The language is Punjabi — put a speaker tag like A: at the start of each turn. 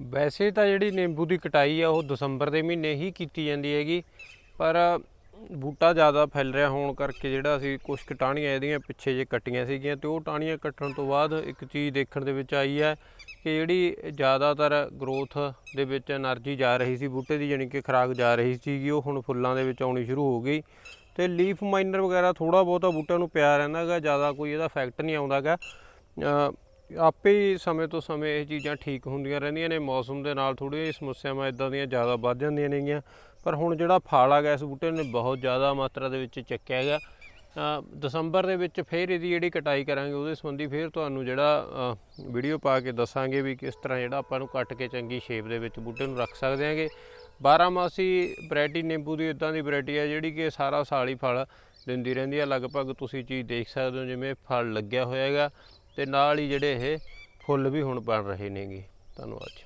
A: ਵੈਸੇ ਤਾਂ ਜਿਹੜੀ ਨਿੰਬੂ ਦੀ ਕਟਾਈ ਆ, ਉਹ ਦਸੰਬਰ ਦੇ ਮਹੀਨੇ ਹੀ ਕੀਤੀ ਜਾਂਦੀ ਹੈਗੀ। ਪਰ ਬੂਟਾ ਜ਼ਿਆਦਾ ਫੈਲ ਰਿਹਾ ਹੋਣ ਕਰਕੇ ਜਿਹੜਾ ਅਸੀਂ ਕੁਝ ਕਟਾਣੀਆਂ ਇਹਦੀਆਂ ਪਿੱਛੇ ਜੇ ਕੱਟੀਆਂ ਸੀਗੀਆਂ ਤੇ ਉਹ ਟਾਣੀਆਂ ਕੱਟਣ ਤੋਂ ਬਾਅਦ ਇੱਕ ਚੀਜ਼ ਦੇਖਣ ਦੇ ਵਿੱਚ ਆਈ ਹੈ ਕਿ ਜਿਹੜੀ ਜ਼ਿਆਦਾਤਰ ਗਰੋਥ ਦੇ ਵਿੱਚ એનર્ਜੀ ਜਾ ਰਹੀ ਸੀ, ਬੂਟੇ ਦੀ ਯਾਨੀ ਕਿ ਖਰਾਕ ਜਾ ਰਹੀ ਸੀਗੀ, ਉਹ ਹੁਣ ਫੁੱਲਾਂ ਦੇ ਵਿੱਚ ਆਉਣੀ ਸ਼ੁਰੂ ਹੋ ਗਈ। ਤੇ ਲੀਫ ਮਾਈਨਰ ਵਗੈਰਾ ਥੋੜਾ ਬਹੁਤਾ ਬੂਟਿਆਂ ਨੂੰ ਪਿਆ ਰਹਿੰਦਾਗਾ ਜ਼ਿਆਦਾ ਕੋਈ ਇਹਦਾ ਇਫੈਕਟ ਨਹੀਂ ਆਉਂਦਾਗਾ ਆਪੇ ਹੀ ਸਮੇਂ ਤੋਂ ਸਮੇਂ ਇਹ ਚੀਜ਼ਾਂ ਠੀਕ ਹੁੰਦੀਆਂ ਰਹਿੰਦੀਆਂ ਨੇ, ਮੌਸਮ ਦੇ ਨਾਲ ਥੋੜ੍ਹੀਆਂ ਸਮੱਸਿਆਵਾਂ ਇਦਾਂ ਦੀਆਂ ਜ਼ਿਆਦਾ ਵੱਧ ਜਾਂਦੀਆਂ ਨੇਗੀਆਂ। ਪਰ ਹੁਣ ਜਿਹੜਾ ਫਲ ਆ ਗਿਆ ਇਸ ਬੂਟੇ ਨੇ ਬਹੁਤ ਜ਼ਿਆਦਾ ਮਾਤਰਾ ਦੇ ਵਿੱਚ ਚੱਕਿਆ ਗਿਆ ਦਸੰਬਰ ਦੇ ਵਿੱਚ ਫੇਰ ਇਹਦੀ ਜਿਹੜੀ ਕਟਾਈ ਕਰਾਂਗੇ, ਉਹਦੇ ਸੰਬੰਧੀ ਫੇਰ ਤੁਹਾਨੂੰ ਜਿਹੜਾ ਵੀਡੀਓ ਪਾ ਕੇ ਦੱਸਾਂਗੇ ਵੀ ਕਿਸ ਤਰ੍ਹਾਂ ਜਿਹੜਾ ਆਪਾਂ ਨੂੰ ਕੱਟ ਕੇ ਚੰਗੀ ਸ਼ੇਪ ਦੇ ਵਿੱਚ ਬੂਟੇ ਨੂੰ ਰੱਖ ਸਕਦੇ ਹਾਂਗੇ। 12 ਮਾਸੀ ਵੈਰਾਈਟੀ ਨਿੰਬੂ ਦੀ ਇਦਾਂ ਦੀ ਵੈਰਾਈਟੀ ਹੈ ਜਿਹੜੀ ਕਿ ਸਾਰਾ ਸਾਲ ਹੀ ਫਲ ਦਿੰਦੀ ਰਹਿੰਦੀ ਹੈ ਲਗਭਗ ਤੁਸੀਂ ਚੀਜ਼ ਦੇਖ ਸਕਦੇ ਹੋ, ਜਿਵੇਂ ਫਲ ਲੱਗਿਆ ਹੋਇਆ ਹੈਗਾ। ਤੇ ਨਾਲ ਹੀ ਜਿਹੜੇ ਇਹ ਫੁੱਲ ਵੀ ਹੁਣ ਬਣ ਰਹੇ ਨੇਗੇ। ਧੰਨਵਾਦ ਜੀ।